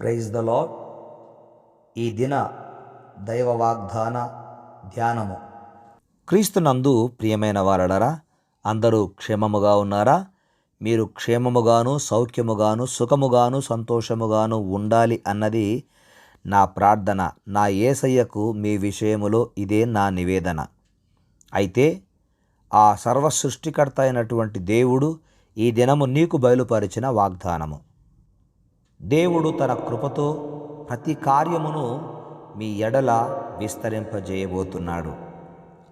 Praise the low ఈ దిన దైవ వాగ్దాన ధ్యానము. క్రీస్తునందు ప్రియమైన వారడరా అందరూ క్షేమముగా ఉన్నారా? మీరు క్షేమముగాను సౌఖ్యముగాను సుఖముగాను సంతోషముగాను ఉండాలి అన్నది నా ప్రార్థన. నా ఏసయ్యకు మీ విషయములో ఇదే నా నివేదన. అయితే ఆ సర్వ సృష్టికర్త అయినటువంటి దేవుడు ఈ దినము నీకు బయలుపరిచిన వాగ్దానము. దేవుడు తన కృపతో ప్రతి కార్యమును మీ ఎడల విస్తరింపజేయబోతున్నాడు.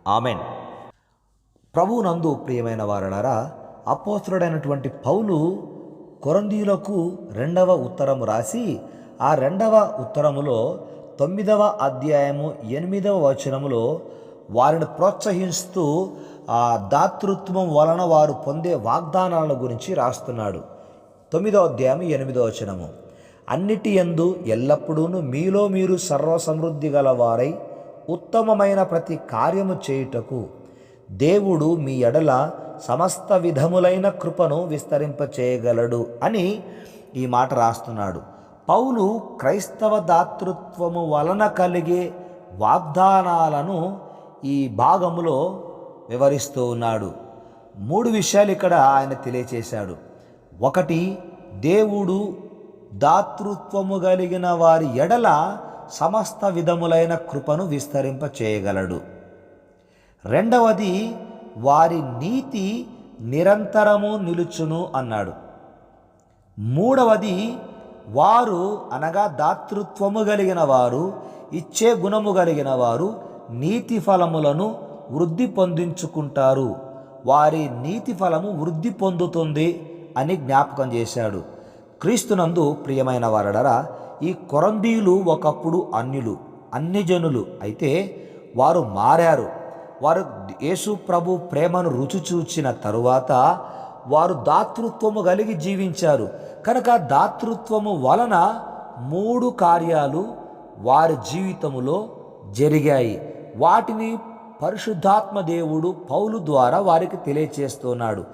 ఆమెన్. ప్రభువునందు ప్రియమైన వారలారా అపోస్త్రుడైనటువంటి పౌలు కొరందీలకు రెండవ ఉత్తరము రాసి ఆ రెండవ ఉత్తరములో తొమ్మిదవ అధ్యాయము ఎనిమిదవ వచనములో వారిని ప్రోత్సహిస్తూ ఆ దాతృత్వం వలన వారు పొందే వాగ్దానాల గురించి రాస్తున్నాడు. తొమ్మిదో అధ్యాయం ఎనిమిదో వచనము. అన్నిటి యందు ఎల్లప్పుడూ మీలో మీరు సర్వసమృద్ధి గల వారై ఉత్తమమైన ప్రతి కార్యము చేయుటకు దేవుడు మీ ఎడల సమస్త విధములైన కృపను విస్తరింపచేయగలడు అని ఈ మాట రాస్తున్నాడు. పౌలు క్రైస్తవ దాతృత్వము వలన కలిగే వాగ్దానాలను ఈ భాగములో వివరిస్తూ ఉన్నాడు. మూడు విషయాలు ఇక్కడ ఆయన తెలియచేశాడు. ఒకటి దేవుడు దాతృత్వము కలిగిన వారి ఎడల సమస్త విధములైన కృపను విస్తరింప చేయగలడు. రెండవది వారి నీతి నిరంతరము నిలుచును అన్నాడు. మూడవది వారు అనగా దాతృత్వము కలిగిన వారు ఇచ్చే గుణము కలిగిన వారు నీతి ఫలములను వృద్ధి పొందించుకుంటారు. వారి నీతి ఫలము వృద్ధి పొందుతుంది. అని జ్ఞాపకం చేశాడు. క్రీస్తునందు ప్రియమైన వారడరా ఈ కొరందీయులు ఒకప్పుడు అన్యులు అన్ని జనులు. అయితే వారు మారారు. వారు యేసు ప్రభు ప్రేమను రుచి చూచిన తరువాత వారు దాతృత్వము కలిగి జీవించారు. కనుక దాతృత్వము వలన మూడు కార్యాలు వారి జీవితములో జరిగాయి. వాటిని పరిశుద్ధాత్మ దేవుడు పౌలు ద్వారా వారికి తెలియచేస్తున్నాడు.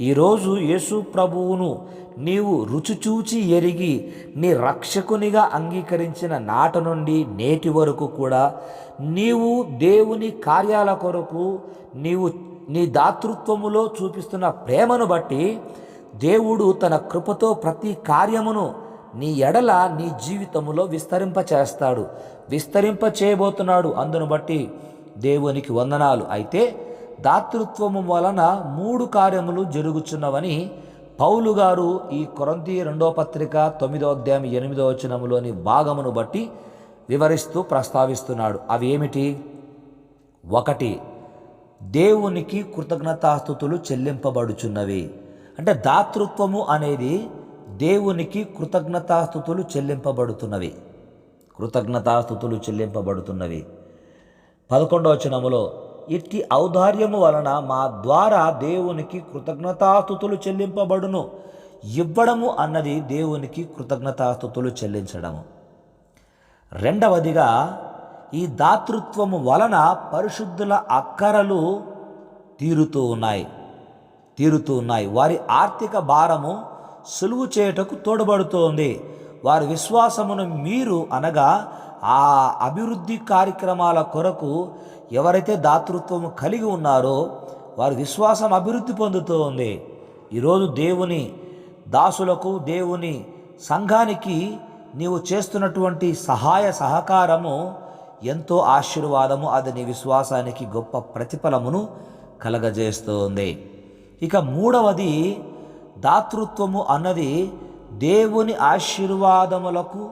ఈరోజు యేసు ప్రభువును నీవు రుచి చూచి ఎరిగి నీ రక్షకునిగా అంగీకరించిన నాట నుండి నేటి వరకు కూడా నీవు దేవుని కార్యాల కొరకు నీవు నీ దాతృత్వములో చూపిస్తున్న ప్రేమను బట్టి దేవుడు తన కృపతో ప్రతి కార్యమును నీ ఎడల నీ జీవితములో విస్తరింప చేస్తాడు విస్తరింప చేయబోతున్నాడు అందును బట్టి దేవునికి వందనాలు. అయితే దాతృత్వము వలన మూడు కార్యములు జరుగుచున్నవని పౌలు గారు ఈ కొరంతి రెండో పత్రిక తొమ్మిదో అధ్యాయం ఎనిమిదో వచనములోని భాగమును బట్టి వివరిస్తూ ప్రస్తావిస్తున్నాడు. అవి ఏమిటి? ఒకటి దేవునికి కృతజ్ఞతాస్థుతులు చెల్లింపబడుచున్నవి. అంటే దాతృత్వము అనేది దేవునికి కృతజ్ఞతాస్థుతులు చెల్లింపబడుతున్నవి. కృతజ్ఞతాస్థుతులు చెల్లింపబడుతున్నవి. పదకొండవ వచనములో ఇట్టి ఔదార్యము వలన మా ద్వారా దేవునికి కృతజ్ఞతాస్థుతులు చెల్లింపబడును. ఇవ్వడము అన్నది దేవునికి కృతజ్ఞతాస్థుతులు చెల్లించడము. రెండవదిగా ఈ దాతృత్వము వలన పరిశుద్ధుల అక్కరలు తీరుతూ ఉన్నాయి. తీరుతూ ఉన్నాయి. వారి ఆర్థిక భారము సులువు చేయుటకు తోడ్పడుతోంది. వారి విశ్వాసమును మీరు అనగా ఆ అభివృద్ధి కార్యక్రమాల కొరకు ఎవరైతే దాతృత్వము కలిగి ఉన్నారో వారి విశ్వాసం అభివృద్ధి పొందుతూ ఉంది ఈరోజు దేవుని దాసులకు దేవుని సంఘానికి నీవు చేస్తున్నటువంటి సహాయ సహకారము ఎంతో ఆశీర్వాదము అది నీ విశ్వాసానికి గొప్ప ప్రతిఫలమును కలగజేస్తుంది. ఇక మూడవది దాతృత్వము అన్నది దేవుని ఆశీర్వాదములకు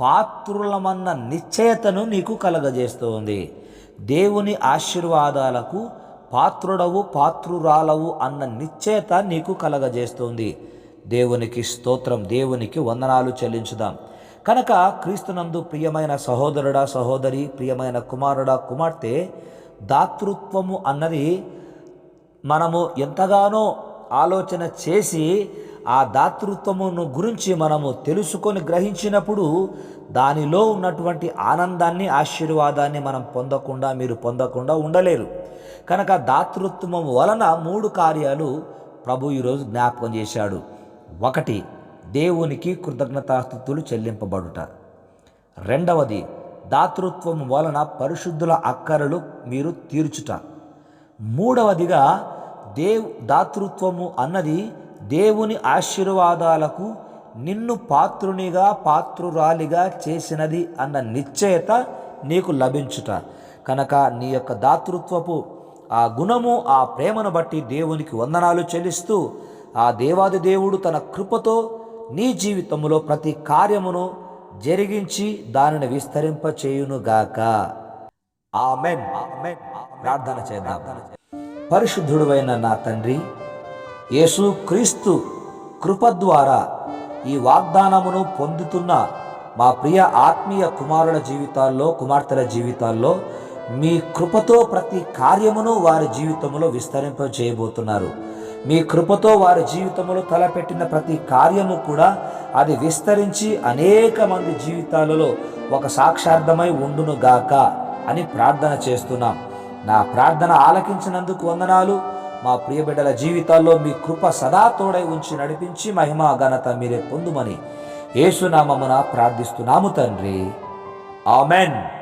పాత్రులమన్న నిశ్చయతను నీకు కలగజేస్తోంది. దేవుని ఆశీర్వాదాలకు పాత్రుడవు పాత్రురాలవు అన్న నిశ్చయత నీకు కలగజేస్తోంది. దేవునికి స్తోత్రం దేవునికి వందనాలు చెల్లించుదాం. కనుక క్రీస్తునందు ప్రియమైన సహోదరుడా సహోదరి ప్రియమైన కుమారుడా కుమార్తె దాతృత్వము అన్నది మనము ఎంతగానో ఆలోచన చేసి ఆ దాతృత్వమును గురించి మనము తెలుసుకొని గ్రహించినప్పుడు దానిలో ఉన్నటువంటి ఆనందాన్ని ఆశీర్వాదాన్ని మనం పొందకుండా మీరు పొందకుండా ఉండలేరు. కనుక దాతృత్వం వలన మూడు కార్యాలు ప్రభు ఈరోజు జ్ఞాపకం చేశాడు. ఒకటి దేవునికి కృతజ్ఞతాస్థుతులు చెల్లింపబడుట. రెండవది దాతృత్వం వలన పరిశుద్ధుల అక్కరలు మీరు తీర్చుట. మూడవదిగా దేవ్ దాతృత్వము అన్నది దేవుని ఆశీర్వాదాలకు నిన్ను పాత్రునిగా పాత్రురాలిగా చేసినది అన్న నిశ్చయత నీకు లభించుట. కనుక నీ యొక్క దాతృత్వపు ఆ గుణము ఆ ప్రేమను బట్టి దేవునికి వందనాలు చెల్లిస్తూ ఆ దేవాది దేవుడు తన కృపతో నీ జీవితంలో ప్రతి కార్యమును జరిగించి దానిని విస్తరింపచేయునుగాక ఆమెన్. ప్రార్థన చేద్దాం. పరిశుద్ధుడువైన నా తండ్రి యేసు క్రీస్తు కృప ద్వారా ఈ వాగ్దానమును పొందుతున్న మా ప్రియ ఆత్మీయ కుమారుల జీవితాల్లో కుమార్తెల జీవితాల్లో మీ కృపతో ప్రతి కార్యమును వారి జీవితంలో విస్తరింప చేయబోతున్నారు. మీ కృపతో వారి జీవితంలో తలపెట్టిన ప్రతి కార్యము కూడా అది విస్తరించి అనేక మంది జీవితాలలో ఒక సాక్షార్థమై ఉండునుగాక అని ప్రార్థన చేస్తున్నాం. నా ప్రార్థన ఆలకించినందుకు వందనాలు. మా ప్రియ బిడ్డల జీవితాల్లో మీ కృప సదా తోడై ఉంచి నడిపించి మహిమ ఘనత మీరే పొందుమని యేసునామమున ప్రార్థిస్తున్నాము తండ్రి. ఆమెన్.